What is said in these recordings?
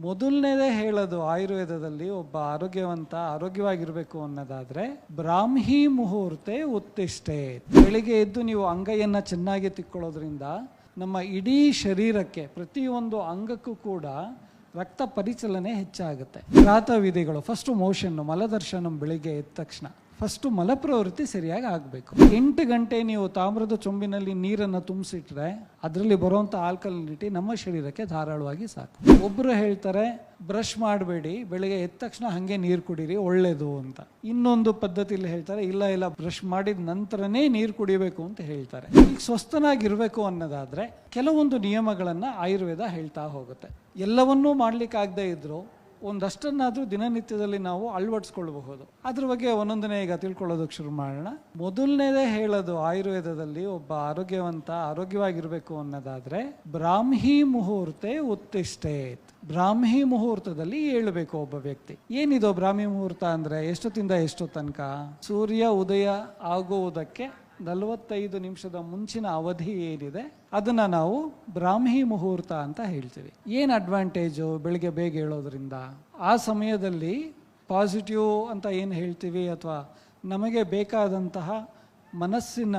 ಮೊದಲನೇದೇ ಹೇಳೋದು ಆಯುರ್ವೇದದಲ್ಲಿ ಒಬ್ಬ ಆರೋಗ್ಯವಂತ ಆರೋಗ್ಯವಾಗಿರ್ಬೇಕು ಅನ್ನೋದಾದ್ರೆ, ಬ್ರಾಹ್ಮಿ ಮುಹೂರ್ತೆ ಉತ್ತಿಷ್ಟೆ ಬೆಳಿಗ್ಗೆ ಎದ್ದು ನೀವು ಅಂಗೈಯನ್ನ ಚೆನ್ನಾಗಿ ತಿಕ್ಕೊಳ್ಳೋದ್ರಿಂದ ನಮ್ಮ ಇಡೀ ಶರೀರಕ್ಕೆ, ಪ್ರತಿಯೊಂದು ಅಂಗಕ್ಕೂ ಕೂಡ ರಕ್ತ ಪರಿಚಲನೆ ಹೆಚ್ಚಾಗುತ್ತೆ. ಪ್ರಾತ ವಿಧಿಗಳು ಫಸ್ಟ್ ಮೋಷನ್ ಮಲದರ್ಶನಂ ಬೆಳಿಗ್ಗೆ ಎದ್ದ ತಕ್ಷಣ. ಫಸ್ಟ್ ಮಲಪ್ರವೃತ್ತಿ ಸರಿಯಾಗಿ ಆಗಬೇಕು. ಎಂಟು ಗಂಟೆ ನೀವು ತಾಮ್ರದ ಚೊಂಬಿನಲ್ಲಿ ನೀರನ್ನು ತುಂಬಿಸಿಟ್ರೆ ಅದರಲ್ಲಿ ಬರುವಂಥ ಆಲ್ಕಲಿನಿಟಿ ನಮ್ಮ ಶರೀರಕ್ಕೆ ಧಾರಾಳವಾಗಿ ಸಾಕು. ಒಬ್ಬರು ಹೇಳ್ತಾರೆ, ಬ್ರಷ್ ಮಾಡಬೇಡಿ, ಬೆಳಿಗ್ಗೆ ಎದ್ದ ತಕ್ಷಣ ಹಾಗೆ ನೀರು ಕುಡೀರಿ, ಒಳ್ಳೇದು ಅಂತ. ಇನ್ನೊಂದು ಪದ್ಧತಿಯಲ್ಲಿ ಹೇಳ್ತಾರೆ, ಇಲ್ಲ ಇಲ್ಲ, ಬ್ರಷ್ ಮಾಡಿದ ನಂತರನೇ ನೀರು ಕುಡಿಬೇಕು ಅಂತ ಹೇಳ್ತಾರೆ. ಈಗ ಸ್ವಸ್ಥನಾಗಿರಬೇಕು ಅನ್ನೋದಾದರೆ ಕೆಲವೊಂದು ನಿಯಮಗಳನ್ನು ಆಯುರ್ವೇದ ಹೇಳ್ತಾ ಹೋಗುತ್ತೆ. ಎಲ್ಲವನ್ನೂ ಮಾಡಲಿಕ್ಕಾಗದೇ ಇದ್ರು ಒಂದಷ್ಟನ್ನಾದ್ರೂ ದಿನನಿತ್ಯದಲ್ಲಿ ನಾವು ಅಳವಡಿಸ್ಕೊಳ್ಬಹುದು. ಅದ್ರ ಬಗ್ಗೆ ಒಂದೊಂದನೇ ಈಗ ತಿಳ್ಕೊಳ್ಳೋದಕ್ಕೆ ಶುರು ಮಾಡೋಣ. ಮೊದಲನೇದೇ ಹೇಳೋದು ಆಯುರ್ವೇದದಲ್ಲಿ ಒಬ್ಬ ಆರೋಗ್ಯವಂತ ಆರೋಗ್ಯವಾಗಿರಬೇಕು ಅನ್ನೋದಾದ್ರೆ, ಬ್ರಾಹ್ಮಿ ಮುಹೂರ್ತೆ ಉತ್ತಿಷ್ಟೇ ಬ್ರಾಹ್ಮಿ ಮುಹೂರ್ತದಲ್ಲಿ ಏಳಬೇಕು ಒಬ್ಬ ವ್ಯಕ್ತಿ. ಏನಿದು ಬ್ರಾಹ್ಮಿ ಮುಹೂರ್ತ ಅಂದ್ರೆ? ಎಷ್ಟೊತ್ತಿಂದ ಎಷ್ಟು ತನಕ ಸೂರ್ಯ, ಉದಯ ಆಗುವುದಕ್ಕೆ ನಲವತ್ತೈದು ನಿಮಿಷದ ಮುಂಚಿನ ಅವಧಿ ಏನಿದೆ, ಅದನ್ನ ನಾವು ಬ್ರಾಹ್ಮಿ ಮುಹೂರ್ತ ಅಂತ ಹೇಳ್ತೀವಿ. ಏನು ಅಡ್ವಾಂಟೇಜು ಬೆಳಿಗ್ಗೆ ಬೇಗ ಹೇಳೋದ್ರಿಂದ ಆ ಸಮಯದಲ್ಲಿ ಪಾಸಿಟಿವ್ ಅಂತ ಏನು ಹೇಳ್ತೀವಿ ಅಥವಾ ನಮಗೆ ಬೇಕಾದಂತಹ ಮನಸ್ಸಿನ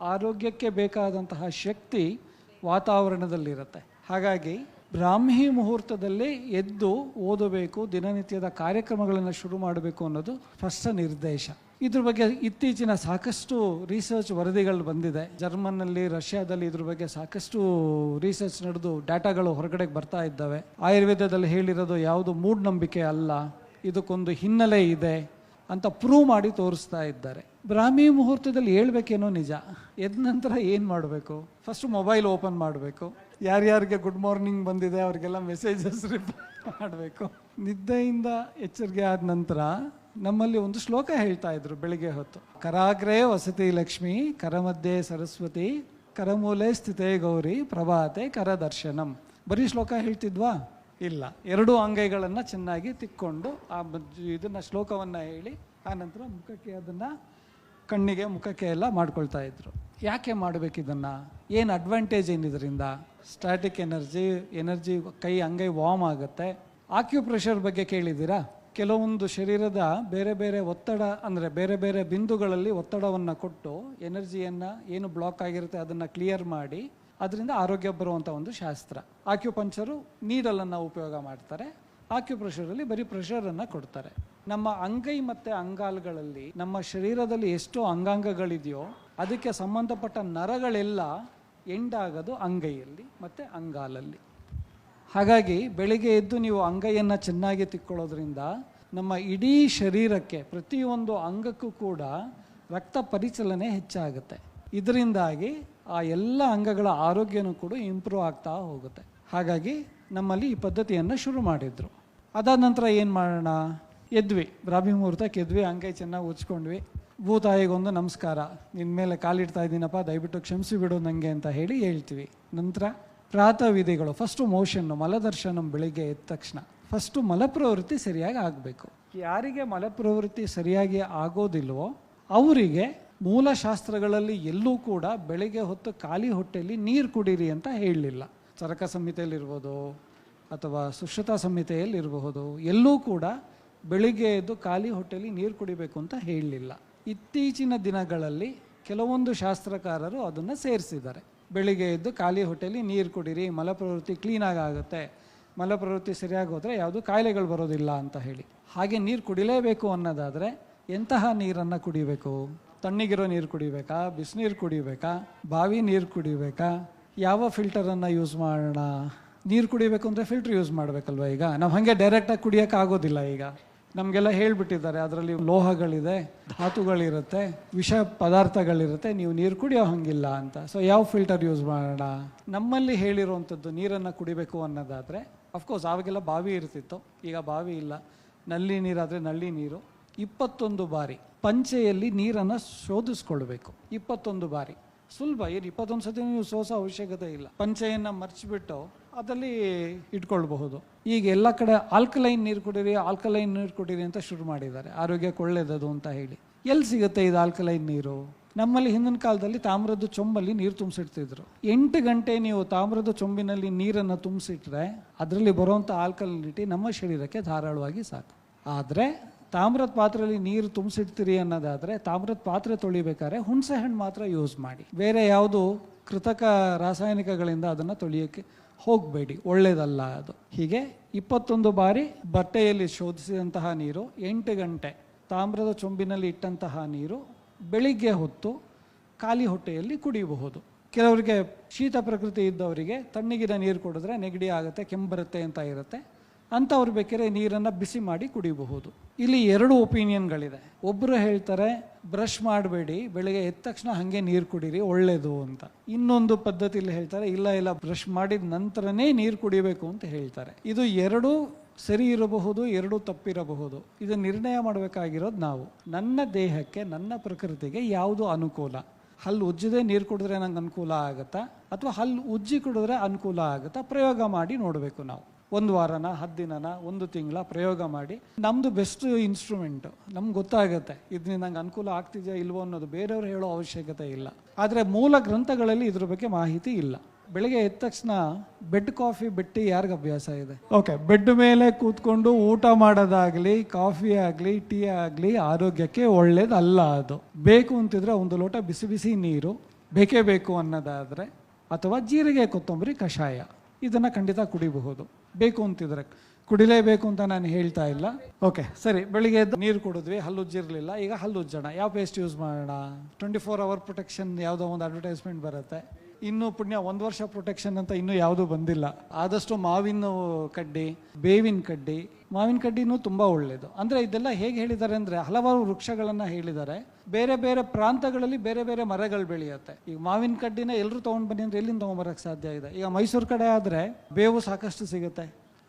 ಆರೋಗ್ಯಕ್ಕೆ ಬೇಕಾದಂತಹ ಶಕ್ತಿ ವಾತಾವರಣದಲ್ಲಿರುತ್ತೆ. ಹಾಗಾಗಿ ಬ್ರಾಹ್ಮಿ ಮುಹೂರ್ತದಲ್ಲಿ ಎದ್ದು ಓದಬೇಕು, ದಿನನಿತ್ಯದ ಕಾರ್ಯಕ್ರಮಗಳನ್ನು ಶುರು ಮಾಡಬೇಕು ಅನ್ನೋದು ಸ್ಪಷ್ಟ ನಿರ್ದೇಶ. ಇದ್ರ ಬಗ್ಗೆ ಇತ್ತೀಚಿನ ಸಾಕಷ್ಟು ರಿಸರ್ಚ್ ವರದಿಗಳು ಬಂದಿದೆ. ಜರ್ಮನ್ನಲ್ಲಿ, ರಷ್ಯಾದಲ್ಲಿ ಇದ್ರ ಬಗ್ಗೆ ಸಾಕಷ್ಟು ರಿಸರ್ಚ್ ನಡೆದು ಡಾಟಾಗಳು ಹೊರಗಡೆ ಬರ್ತಾ ಇದ್ದಾವೆ. ಆಯುರ್ವೇದದಲ್ಲಿ ಹೇಳಿರೋದು ಯಾವುದು ಮೂಢನಂಬಿಕೆ ಅಲ್ಲ, ಇದಕ್ಕೊಂದು ಹಿನ್ನೆಲೆ ಇದೆ ಅಂತ ಪ್ರೂವ್ ಮಾಡಿ ತೋರಿಸ್ತಾ ಇದ್ದಾರೆ. ಬ್ರಾಹ್ಮಿ ಮುಹೂರ್ತದಲ್ಲಿ ಹೇಳ್ಬೇಕೇನೋ ನಿಜ. ಎದ್ದ ನಂತರ ಏನು ಮಾಡಬೇಕು? ಫಸ್ಟ್ ಮೊಬೈಲ್ ಓಪನ್ ಮಾಡಬೇಕು. ಯಾರ್ಯಾರಿಗೆ ಗುಡ್ ಮಾರ್ನಿಂಗ್ ಬಂದಿದೆ, ಅವರಿಗೆಲ್ಲ ಮೆಸೇಜಸ್ ರಿಪ್ಲೈ ಮಾಡಬೇಕು. ನಿದ್ದೆಯಿಂದ ಎಚ್ಚರಿಕೆ ಆದ ನಂತರ ನಮ್ಮಲ್ಲಿ ಒಂದು ಶ್ಲೋಕ ಹೇಳ್ತಾ ಇದ್ರು ಬೆಳಿಗ್ಗೆ ಹೊತ್ತು. ಕರಾಗ್ರೆ ವಸತಿ ಲಕ್ಷ್ಮಿ, ಕರಮಧ್ಯೆ ಸರಸ್ವತಿ, ಕರಮೂಲೆ ಸ್ಥಿತೇ ಗೌರಿ, ಪ್ರಭಾತೆ ಕರದರ್ಶನಂ. ಬರೀ ಶ್ಲೋಕ ಹೇಳ್ತಿದ್ವಾ? ಇಲ್ಲ. ಎರಡೂ ಅಂಗೈಗಳನ್ನು ಚೆನ್ನಾಗಿ ತಿಕ್ಕೊಂಡು ಆ ಇದನ್ನ ಶ್ಲೋಕವನ್ನ ಹೇಳಿ, ಆನಂತರ ನಂತರ ಮುಖಕ್ಕೆ ಅದನ್ನ ಕಣ್ಣಿಗೆ ಮುಖಕ್ಕೆ ಎಲ್ಲ ಮಾಡ್ಕೊಳ್ತಾ ಇದ್ರು. ಯಾಕೆ ಮಾಡಬೇಕು ಇದನ್ನು? ಏನು ಅಡ್ವಾಂಟೇಜ್ ಏನಿದ್ರಿಂದ ಸ್ಟ್ಯಾಟಿಕ್ ಎನರ್ಜಿ ಎನರ್ಜಿ ಕೈ, ಅಂಗೈ ವಾರ್ಮ್ ಆಗುತ್ತೆ. ಆಕ್ಯುಪ್ರೆಷರ್ ಬಗ್ಗೆ ಕೇಳಿದ್ದೀರಾ? ಕೆಲವೊಂದು ಶರೀರದ ಬೇರೆ ಬೇರೆ ಒತ್ತಡ, ಅಂದರೆ ಬೇರೆ ಬೇರೆ ಬಿಂದುಗಳಲ್ಲಿ ಒತ್ತಡವನ್ನು ಕೊಟ್ಟು ಎನರ್ಜಿಯನ್ನು ಏನು ಬ್ಲಾಕ್ ಆಗಿರುತ್ತೆ ಅದನ್ನು ಕ್ಲಿಯರ್ ಮಾಡಿ, ಅದರಿಂದ ಆರೋಗ್ಯ ಬರುವಂಥ ಒಂದು ಶಾಸ್ತ್ರ. ಆಕ್ಯುಪಂಚರು ನೀಡಲನ್ನು ಉಪಯೋಗ ಮಾಡ್ತಾರೆ. ಆಕ್ಯುಪ್ರೆಷರಲ್ಲಿ ಬರೀ ಪ್ರೆಷರನ್ನು ಕೊಡ್ತಾರೆ. ನಮ್ಮ ಅಂಗೈ ಮತ್ತು ಅಂಗಾಲ್ಗಳಲ್ಲಿ ನಮ್ಮ ಶರೀರದಲ್ಲಿ ಎಷ್ಟು ಅಂಗಾಂಗಗಳಿದೆಯೋ ಅದಕ್ಕೆ ಸಂಬಂಧಪಟ್ಟ ನರಗಳೆಲ್ಲ ಎಂಡಾಗೋದು ಅಂಗೈಯಲ್ಲಿ ಮತ್ತು ಅಂಗಾಲಲ್ಲಿ. ಹಾಗಾಗಿ ಬೆಳಿಗ್ಗೆ ಎದ್ದು ನೀವು ಅಂಗೈಯನ್ನು ಚೆನ್ನಾಗಿ ತಿಕ್ಕೊಳ್ಳೋದ್ರಿಂದ ನಮ್ಮ ಇಡೀ ಶರೀರಕ್ಕೆ ಪ್ರತಿಯೊಂದು ಅಂಗಕ್ಕೂ ಕೂಡ ರಕ್ತ ಪರಿಚಲನೆ ಹೆಚ್ಚಾಗುತ್ತೆ. ಇದರಿಂದಾಗಿ ಆ ಎಲ್ಲ ಅಂಗಗಳ ಆರೋಗ್ಯನೂ ಕೂಡ ಇಂಪ್ರೂವ್ ಆಗ್ತಾ ಹೋಗುತ್ತೆ. ಹಾಗಾಗಿ ನಮ್ಮಲ್ಲಿ ಈ ಪದ್ಧತಿಯನ್ನು ಶುರು ಮಾಡಿದರು. ಅದಾದ ನಂತರ ಏನು ಮಾಡೋಣ? ಎದ್ವಿ. ಬ್ರಾಹ್ಮಿ ಮುಹೂರ್ತಕ್ಕೆ ಎದ್ವಿ, ಅಂಗೈ ಚೆನ್ನಾಗಿ ಉಚ್ಕೊಂಡ್ವಿ ಭೂತಾಯಿಗೊಂದು ನಮಸ್ಕಾರ. ನಿನ್ನ ಮೇಲೆ ಕಾಲಿಡ್ತಾ ಇದ್ದೀನಪ್ಪ, ದಯವಿಟ್ಟು ಕ್ಷಮಿಸಿ ಬಿಡು ನನಗೆ ಅಂತ ಹೇಳಿ ಹೇಳ್ತೀವಿ. ನಂತರ? ಪ್ರಾತಃ ವಿಧಿಗಳು ಫಸ್ಟು ಮೋಷನ್ನು ಮಲದರ್ಶನಂ ಬೆಳಿಗ್ಗೆ ಎದ್ದ ತಕ್ಷಣ. ಫಸ್ಟು ಮಲಪ್ರವೃತ್ತಿ ಸರಿಯಾಗಿ ಆಗಬೇಕು. ಯಾರಿಗೆ ಮಲಪ್ರವೃತ್ತಿ ಸರಿಯಾಗಿ ಆಗೋದಿಲ್ವೋ, ಅವರಿಗೆ ಮೂಲಶಾಸ್ತ್ರಗಳಲ್ಲಿ ಎಲ್ಲೂ ಕೂಡ ಬೆಳಿಗ್ಗೆ ಹೊತ್ತು ಖಾಲಿ ಹೊಟ್ಟೆಯಲ್ಲಿ ನೀರು ಕುಡೀರಿ ಅಂತ ಹೇಳಲಿಲ್ಲ. ಚರಕ ಸಂಹಿತೆಯಲ್ಲಿರ್ಬೋದು ಅಥವಾ ಸುಶ್ರುತಾ ಸಂಹಿತೆಯಲ್ಲಿರಬಹುದು, ಎಲ್ಲೂ ಕೂಡ ಬೆಳಿಗ್ಗೆ ಎದ್ದು ಖಾಲಿ ಹೊಟ್ಟೆಯಲ್ಲಿ ನೀರು ಕುಡಿಬೇಕು ಅಂತ ಹೇಳಲಿಲ್ಲ. ಇತ್ತೀಚಿನ ದಿನಗಳಲ್ಲಿ ಕೆಲವೊಂದು ಶಾಸ್ತ್ರಕಾರರು ಅದನ್ನು ಸೇರಿಸಿದ್ದಾರೆ. ಬೆಳಿಗ್ಗೆ ಎದ್ದು ಖಾಲಿ ಹೊಟ್ಟೆಯಲ್ಲಿ ನೀರು ಕುಡೀರಿ, ಮಲಪ್ರವೃತ್ತಿ ಕ್ಲೀನಾಗಿ ಆಗುತ್ತೆ. ಮಲಪ್ರವೃತ್ತಿ ಸರಿಯಾಗಿ ಹೋದರೆ ಯಾವುದು ಕಾಯಿಲೆಗಳು ಬರೋದಿಲ್ಲ ಅಂತ ಹೇಳಿ. ಹಾಗೆ ನೀರು ಕುಡಿಲೇಬೇಕು ಅನ್ನೋದಾದರೆ ಎಂತಹ ನೀರನ್ನು ಕುಡಿಬೇಕು? ತಣ್ಣಗಿರೋ ನೀರು ಕುಡಿಬೇಕಾ? ಬಿಸಿನೀರು ಕುಡಿಬೇಕಾ? ಬಾವಿ ನೀರು ಕುಡಿಬೇಕಾ? ಯಾವ ಫಿಲ್ಟರನ್ನು ಯೂಸ್ ಮಾಡೋಣ? ನೀರು ಕುಡಿಬೇಕು ಅಂದರೆ ಫಿಲ್ಟ್ರ್ ಯೂಸ್ ಮಾಡಬೇಕಲ್ವ ಈಗ? ನಾವು ಹಾಗೆ ಡೈರೆಕ್ಟಾಗಿ ಕುಡಿಯೋಕ್ಕಾಗೋದಿಲ್ಲ ಈಗ. ನಮಗೆಲ್ಲ ಹೇಳ್ಬಿಟ್ಟಿದ್ದಾರೆ, ಅದರಲ್ಲಿ ಲೋಹಗಳಿದೆ, ಧಾತುಗಳಿರುತ್ತೆ, ವಿಷ ಪದಾರ್ಥಗಳಿರುತ್ತೆ, ನೀವು ನೀರು ಕುಡಿಯೋ ಹಂಗಿಲ್ಲ ಅಂತ. ಸೊ ಯಾವ ಫಿಲ್ಟರ್ ಯೂಸ್ ಮಾಡೋಣ? ನಮ್ಮಲ್ಲಿ ಹೇಳಿರುವಂಥದ್ದು ನೀರನ್ನು ಕುಡಿಬೇಕು ಅನ್ನೋದಾದರೆ ಅಫ್ಕೋರ್ಸ್ ಆವಾಗೆಲ್ಲ ಬಾವಿ ಇರ್ತಿತ್ತು, ಈಗ ಬಾವಿ ಇಲ್ಲ. ನಲ್ಲಿ ನೀರಾದರೆ ನಲ್ಲಿ ನೀರು. ಇಪ್ಪತ್ತೊಂದು ಬಾರಿ ಪಂಚೆಯಲ್ಲಿ ನೀರನ್ನು ಶೋಧಿಸ್ಕೊಳ್ಬೇಕು. ಇಪ್ಪತ್ತೊಂದು ಬಾರಿ. ಸುಲಭ, ಏನು ಇಪ್ಪತ್ತೊಂದು ಸತಿ ನೀವು ಸೋಸೋ ಅವಶ್ಯಕತೆ ಇಲ್ಲ. ಪಂಚೆಯನ್ನು ಮರ್ಚಿಬಿಟ್ಟು ಅದಲ್ಲಿ ಇಟ್ಕೊಳ್ಬಹುದು. ಈಗ ಎಲ್ಲ ಕಡೆ ಆಲ್ಕಲೈನ್ ನೀರು ಕುಡೀರಿ, ಆಲ್ಕಲೈನ್ ನೀರು ಕೊಡಿರಿ ಅಂತ ಶುರು ಮಾಡಿದ್ದಾರೆ. ಆರೋಗ್ಯಕ್ಕೆ ಒಳ್ಳೇದದು ಅಂತ ಹೇಳಿ. ಎಲ್ಲಿ ಸಿಗುತ್ತೆ ಇದು ಆಲ್ಕಲೈನ್ ನೀರು? ನಮ್ಮಲ್ಲಿ ಹಿಂದಿನ ಕಾಲದಲ್ಲಿ ತಾಮ್ರದ ಚೊಂಬಲ್ಲಿ ನೀರು ತುಂಬಿಸಿಡ್ತಿದ್ರು. ಎಂಟು ಗಂಟೆ ನೀವು ತಾಮ್ರದ ಚೊಂಬಿನಲ್ಲಿ ನೀರನ್ನು ತುಂಬಿಸಿಟ್ರೆ ಅದರಲ್ಲಿ ಬರುವಂಥ ಆಲ್ಕಲಿನಿಟಿ ನಮ್ಮ ಶರೀರಕ್ಕೆ ಧಾರಾಳವಾಗಿ ಸಾಕು. ಆದರೆ ತಾಮ್ರದ ಪಾತ್ರೆಯಲ್ಲಿ ನೀರು ತುಂಬಿಸಿಡ್ತೀರಿ ಅನ್ನೋದಾದರೆ ತಾಮ್ರದ ಪಾತ್ರೆ ತೊಳಿಬೇಕಾದ್ರೆ ಹುಣಸೆ ಹಣ್ಣು ಮಾತ್ರ ಯೂಸ್ ಮಾಡಿ. ಬೇರೆ ಯಾವುದು ಕೃತಕ ರಾಸಾಯನಿಕಗಳಿಂದ ಅದನ್ನು ತೊಳಿಯೋಕ್ಕೆ ಹೋಗಬೇಡಿ ಒಳ್ಳೆಯದಲ್ಲ ಅದು. ಹೀಗೆ ಇಪ್ಪತ್ತೊಂದು ಬಾರಿ ಬಟ್ಟೆಯಲ್ಲಿ ಶೋಧಿಸಿದಂತಹ ನೀರು ಎಂಟು ಗಂಟೆ, ತಾಮ್ರದ ಚೊಂಬಿನಲ್ಲಿ ಇಟ್ಟಂತಹ ನೀರು ಬೆಳಿಗ್ಗೆ ಹೊತ್ತು ಖಾಲಿ ಹೊಟ್ಟೆಯಲ್ಲಿ ಕುಡಿಯಬಹುದು. ಕೆಲವರಿಗೆ ಶೀತ ಪ್ರಕೃತಿ ಇದ್ದವರಿಗೆ ತಣ್ಣಗಿನ ನೀರು ಕುಡಿದ್ರೆ ನೆಗಡಿ ಆಗುತ್ತೆ, ಕೆಮ್ಮು ಬರುತ್ತೆ ಅಂತ ಇರುತ್ತೆ. ಅಂಥವ್ರು ಬೇಕಾದ್ರೆ ನೀರನ್ನು ಬಿಸಿ ಮಾಡಿ ಕುಡಿಬಹುದು. ಇಲ್ಲಿ ಎರಡು ಒಪಿನಿಯನ್ಗಳಿದೆ ಒಬ್ಬರು ಹೇಳ್ತಾರೆ, ಬ್ರಷ್ ಮಾಡಬೇಡಿ, ಬೆಳಗ್ಗೆ ಎದ್ದ ತಕ್ಷಣ ಹಾಗೆ ನೀರು ಕುಡೀರಿ ಒಳ್ಳೆಯದು ಅಂತ. ಇನ್ನೊಂದು ಪದ್ಧತಿಯಲ್ಲಿ ಹೇಳ್ತಾರೆ, ಇಲ್ಲ ಇಲ್ಲ, ಬ್ರಷ್ ಮಾಡಿದ ನಂತರನೇ ನೀರು ಕುಡಿಬೇಕು ಅಂತ ಹೇಳ್ತಾರೆ. ಇದು ಎರಡು ಸರಿ ಇರಬಹುದು, ಎರಡು ತಪ್ಪಿರಬಹುದು. ಇದು ನಿರ್ಣಯ ಮಾಡಬೇಕಾಗಿರೋದು ನಾವು. ನನ್ನ ದೇಹಕ್ಕೆ, ನನ್ನ ಪ್ರಕೃತಿಗೆ ಯಾವುದು ಅನುಕೂಲ? ಹಲ್ಲು ಉಜ್ಜದೆ ನೀರು ಕುಡಿದ್ರೆ ನಂಗೆ ಅನುಕೂಲ ಆಗುತ್ತಾ? ಅಥವಾ ಹಲ್ಲು ಉಜ್ಜಿ ಕುಡಿದ್ರೆ ಅನುಕೂಲ ಆಗುತ್ತಾ? ಪ್ರಯೋಗ ಮಾಡಿ ನೋಡಬೇಕು ನಾವು. ಒಂದು ವಾರನ ಹತ್ತು ದಿನನ ಒಂದು ತಿಂಗಳ ಪ್ರಯೋಗ ಮಾಡಿ. ನಮ್ಮದು ಬೆಸ್ಟ್ ಇನ್ಸ್ಟ್ರೂಮೆಂಟು ನಮ್ಗೆ ಗೊತ್ತಾಗುತ್ತೆ ಇದನ್ನ ನಂಗೆ ಅನುಕೂಲ ಆಗ್ತಿದೆಯಾ ಇಲ್ವೋ ಅನ್ನೋದು ಬೇರೆಯವ್ರು ಹೇಳೋ ಅವಶ್ಯಕತೆ ಇಲ್ಲ. ಆದರೆ ಮೂಲ ಗ್ರಂಥಗಳಲ್ಲಿ ಇದ್ರ ಬಗ್ಗೆ ಮಾಹಿತಿ ಇಲ್ಲ. ಬೆಳಗ್ಗೆ ಎದ್ದ ತಕ್ಷಣ ಬೆಡ್ ಕಾಫಿ ಬಿಟ್ಟು ಯಾರಿಗೆ ಅಭ್ಯಾಸ ಇದೆ? ಓಕೆ ಬೆಡ್ ಮೇಲೆ ಕೂತ್ಕೊಂಡು ಊಟ ಮಾಡೋದಾಗ್ಲಿ ಕಾಫಿ ಆಗಲಿ ಟೀ ಆಗಲಿ ಆರೋಗ್ಯಕ್ಕೆ ಒಳ್ಳೇದಲ್ಲ ಅದು. ಬೇಕು ಅಂತಿದ್ರೆ ಒಂದು ಲೋಟ ಬಿಸಿ ಬಿಸಿ ನೀರು, ಬೇಕೇ ಬೇಕು ಅನ್ನೋದಾದರೆ, ಅಥವಾ ಜೀರಿಗೆ, ಕೊತ್ತಂಬರಿ, ಕಷಾಯ. ಇದನ್ನು ಖಂಡಿತ ಕುಡಿಬಹುದು. ಬೇಕು ಅಂತಿದ್ರೆ ಕುಡಿಲೇಬೇಕು ಅಂತ ನಾನು ಹೇಳ್ತಾ ಇಲ್ಲ. ಓಕೆ ಸರಿ, ಬೆಳಿಗ್ಗೆ ಎದ್ದು ನೀರು ಕುಡಿದ್ವಿ, ಹಲ್ಲು ಉಜ್ಜಿರ್ಲಿಲ್ಲ. ಈಗ ಹಲ್ಲು ಉಜ್ಜೋಣ. ಯಾವ ಪೇಸ್ಟ್ ಯೂಸ್ ಮಾಡೋಣ? ಟ್ವೆಂಟಿ ಫೋರ್ ಅವರ್ ಪ್ರೊಟೆಕ್ಷನ್ ಯಾವುದೋ ಒಂದು ಅಡ್ವರ್ಟೈಸ್ಮೆಂಟ್ ಬರುತ್ತೆ. ಇನ್ನು ಪುಣ್ಯ ಒಂದು ವರ್ಷ ಪ್ರೊಟೆಕ್ಷನ್ ಅಂತ ಇನ್ನೂ ಯಾವುದೂ ಬಂದಿಲ್ಲ. ಆದಷ್ಟು ಮಾವಿನ ಕಡ್ಡಿ, ಬೇವಿನ ಕಡ್ಡಿ, ಮಾವಿನ ಕಡ್ಡಿನೂ ತುಂಬ ಒಳ್ಳೆಯದು ಅಂದರೆ ಇದೆಲ್ಲ ಹೇಗೆ ಹೇಳಿದ್ದಾರೆ ಅಂದರೆ ಹಲವಾರು ವೃಕ್ಷಗಳನ್ನು ಹೇಳಿದ್ದಾರೆ. ಬೇರೆ ಬೇರೆ ಪ್ರಾಂತಗಳಲ್ಲಿ ಬೇರೆ ಬೇರೆ ಮರಗಳು ಬೆಳೆಯುತ್ತೆ. ಈಗ ಮಾವಿನ ಕಡ್ಡಿನ ಎಲ್ಲರೂ ತೊಗೊಂಡು ಬನ್ನಿ ಅಂದರೆ ಎಲ್ಲಿಂದ ತೊಗೊಂಬರಕ್ಕೆ ಸಾಧ್ಯ ಇದೆ? ಈಗ ಮೈಸೂರು ಕಡೆ ಆದರೆ ಬೇವು ಸಾಕಷ್ಟು ಸಿಗುತ್ತೆ.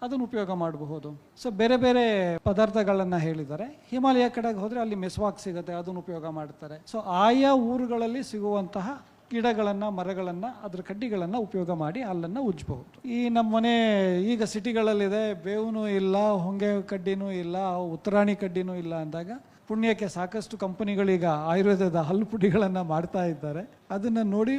ಅದನ್ನು ಉಪಯೋಗ ಮಾಡಬಹುದು. ಸೊ ಬೇರೆ ಬೇರೆ ಪದಾರ್ಥಗಳನ್ನು ಹೇಳಿದ್ದಾರೆ. ಹಿಮಾಲಯ ಕಡೆಗೆ ಹೋದರೆ ಅಲ್ಲಿ ಮೆಸ್ವಾಕ್ ಸಿಗುತ್ತೆ, ಅದನ್ನು ಉಪಯೋಗ ಮಾಡ್ತಾರೆ. ಸೊ ಆಯಾ ಊರುಗಳಲ್ಲಿ ಸಿಗುವಂತಹ ಗಿಡಗಳನ್ನು, ಮರಗಳನ್ನು, ಅದ್ರ ಕಡ್ಡಿಗಳನ್ನು ಉಪಯೋಗ ಮಾಡಿ ಅಲ್ಲನ್ನು ಉಜ್ಜಬಹುದು ಈ ನಮ್ಮ ಮನೆ ಈಗ ಸಿಟಿಗಳಲ್ಲಿದೆ, ಬೇವುನೂ ಇಲ್ಲ, ಹೊಂಗೆ ಕಡ್ಡಿನೂ ಇಲ್ಲ, ಉತ್ತರಾಣಿ ಕಡ್ಡಿನೂ ಇಲ್ಲ ಅಂದಾಗ ಪುಣ್ಯಕ್ಕೆ ಸಾಕಷ್ಟು ಕಂಪನಿಗಳೀಗ ಆಯುರ್ವೇದದ ಹಲ್ಲು ಪುಡಿಗಳನ್ನು ಮಾಡ್ತಾ ಇದ್ದಾರೆ. ಅದನ್ನು ನೋಡಿ